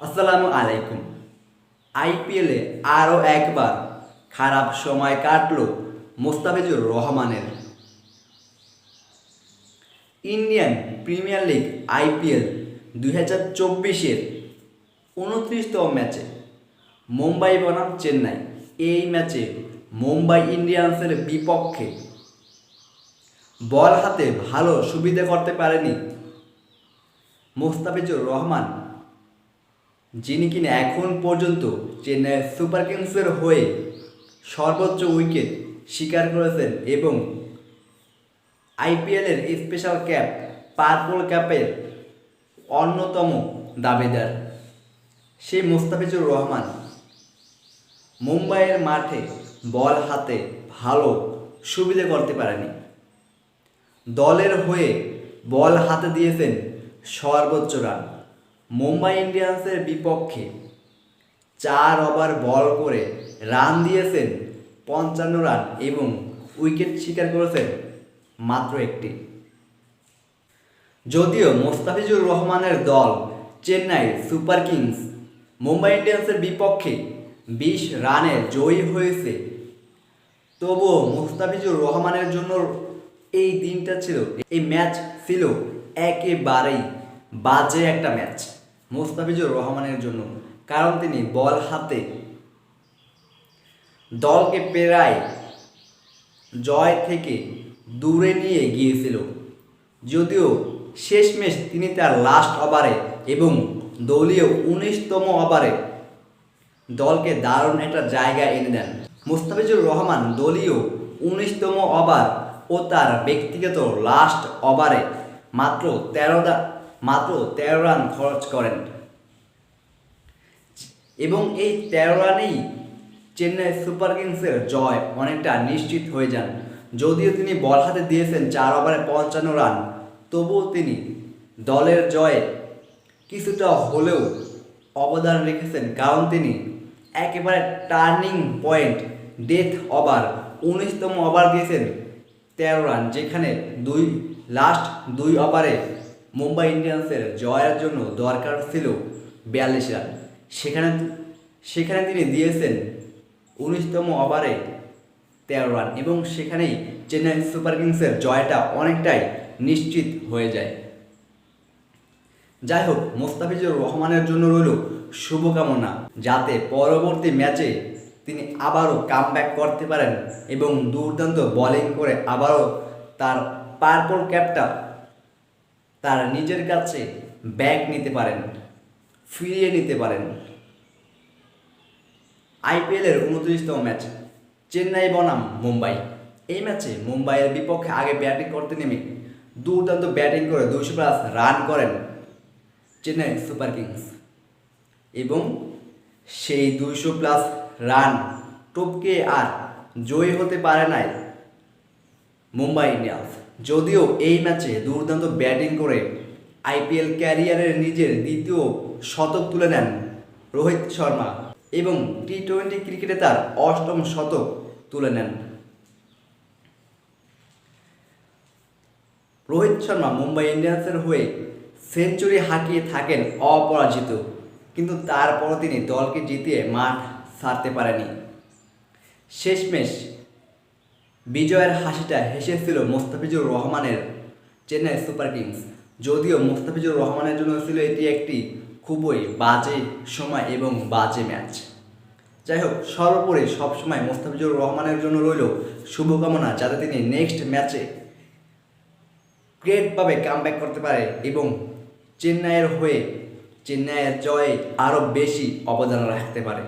আসসালামু আলাইকুম। আইপিএলে আরও একবার খারাপ সময় কাটলো মোস্তাফিজুর রহমানের। ইন্ডিয়ান প্রিমিয়ার লিগ আইপিএল দুই হাজার চব্বিশের উনত্রিশতম ম্যাচে মুম্বাই বনাম চেন্নাই। এই ম্যাচে মুম্বাই ইন্ডিয়ান্সের বিপক্ষে বল হাতে ভালো সুবিধা করতে পারেনি মোস্তাফিজুর রহমান। যিনি কিনা এখন পর্যন্ত চেন্নাই সুপার কিংসের হয়ে সর্বোচ্চ উইকেট শিকার করেছেন এবং আইপিএলের স্পেশাল ক্যাপ পার্পল ক্যাপের অন্যতম দাবিদার সে মোস্তাফিজুর রহমান। মুম্বাইয়ের মাঠে বল হাতে ভালো সুবিধে করতে পারেনি। দলের হয়ে বল হাতে দিয়েছেন সর্বোচ্চ রান। মুম্বাই ইন্ডিয়ান্সের বিপক্ষে চার ওভার বল করে রান দিয়েছেন পঞ্চান্ন রান এবং উইকেট শিকার করেছেন মাত্র একটি। যদিও মোস্তাফিজুর রহমানের দল চেন্নাই সুপার কিংস মুম্বাই ইন্ডিয়ান্সের বিপক্ষে বিশ রানে জয়ী হয়েছে, তবুও মুস্তাফিজুর রহমানের জন্য এই দিনটা ছিল, এই ম্যাচ ছিল একেবারেই বাজে একটা ম্যাচ। মুস্তাফিজুর রহমানের জন্য। কারণ তিনি বল হাতে, দলকে প্রায় জয় থেকে দূরে নিয়ে গিয়েছিল। যদিও শেষমেশ তিনি তার লাস্ট ওভারে এবং দলীয় উনিশতম ওভারে দলকে দারুণ একটা জায়গা এনে দেন। মুস্তাফিজুর রহমান দলীয় উনিশতম ওভার ও তার ব্যক্তিগত লাস্ট ওভারে মাত্র তেরো মাত্র তেরো রান খরচ করেন। এবং এই তেরো রানেই চেন্নাই সুপার কিংসের জয় অনেকটা নিশ্চিত হয়ে যান। যদিও তিনি বল হাতে দিয়েছেন চার ওভারে পঞ্চান্ন রান, তবুও তিনি দলের জয়ে কিছুটা হলেও অবদান রেখেছেন, কারণ তিনি একেবারে টার্নিং পয়েন্ট, ডেথ ওভার, উনিশতম ওভার দিয়েছেন তেরো রান, যেখানে দুই, লাস্ট দুই ওভারে মুম্বাই ইন্ডিয়ান্সের জয়ের জন্য দরকার ছিল বিয়াল্লিশ রান। সেখানে সেখানে তিনি দিয়েছেন উনিশতম ওভারে তেরো রান এবং সেখানেই চেন্নাই সুপার কিংসের জয়টা অনেকটাই নিশ্চিত হয়ে যায়। যাই হোক, মোস্তাফিজুর রহমানের জন্য রইল শুভকামনা, যাতে পরবর্তী ম্যাচে তিনি আবারও কাম করতে পারেন এবং দুর্দান্ত বোলিং করে আবারও তার পার্পল ক্যাপটা তার নিজের কাছে ব্যাগ নিতে পারেন, ফিরিয়ে নিতে পারেন। আইপিএলের উনত্রিশতম ম্যাচ, চেন্নাই বনাম মুম্বাই। এই ম্যাচে মুম্বাইয়ের বিপক্ষে আগে ব্যাটিং করতে নেমে দুর্দান্ত ব্যাটিং করে দুশো প্লাস রান করেন চেন্নাই সুপার কিংস। এবং সেই দুইশো প্লাস রান টপকে আর জয়ী হতে পারে নাই মুম্বাই ইন্ডিয়ান্স। যদিও এই ম্যাচে দুর্দান্ত ব্যাটিং করে আইপিএল ক্যারিয়ারের নিজের দ্বিতীয় শতক তুলে নেন রোহিত শর্মা এবং টি টোয়েন্টি ক্রিকেটে তার অষ্টম শতক তুলে নেন। রোহিত শর্মা মুম্বাই ইন্ডিয়ান্সের হয়ে সেঞ্চুরি হাঁকিয়ে থাকেন অপরাজিত, কিন্তু তারপরও তিনি দলকে জিতিয়ে মাঠ ছাড়তে পারেনি। শেষমেশ বিজয়ের হাসিটা হেসেছিল মোস্তাফিজুর রহমানের চেন্নাই সুপার কিংস। যদিও মোস্তাফিজুর রহমানের জন্য ছিল এটি একটি খুবই বাজে সময় এবং বাজে ম্যাচ। যাই হোক, সর্বোপরি সবসময় মোস্তাফিজুর রহমানের জন্য রইল শুভকামনা যাতে তিনি নেক্সট ম্যাচে গ্রেটভাবে কাম ব্যাক করতে পারে এবং চেন্নাইয়ের হয়ে, চেন্নাইয়ের জয়ে আরও বেশি অবদান রাখতে পারে।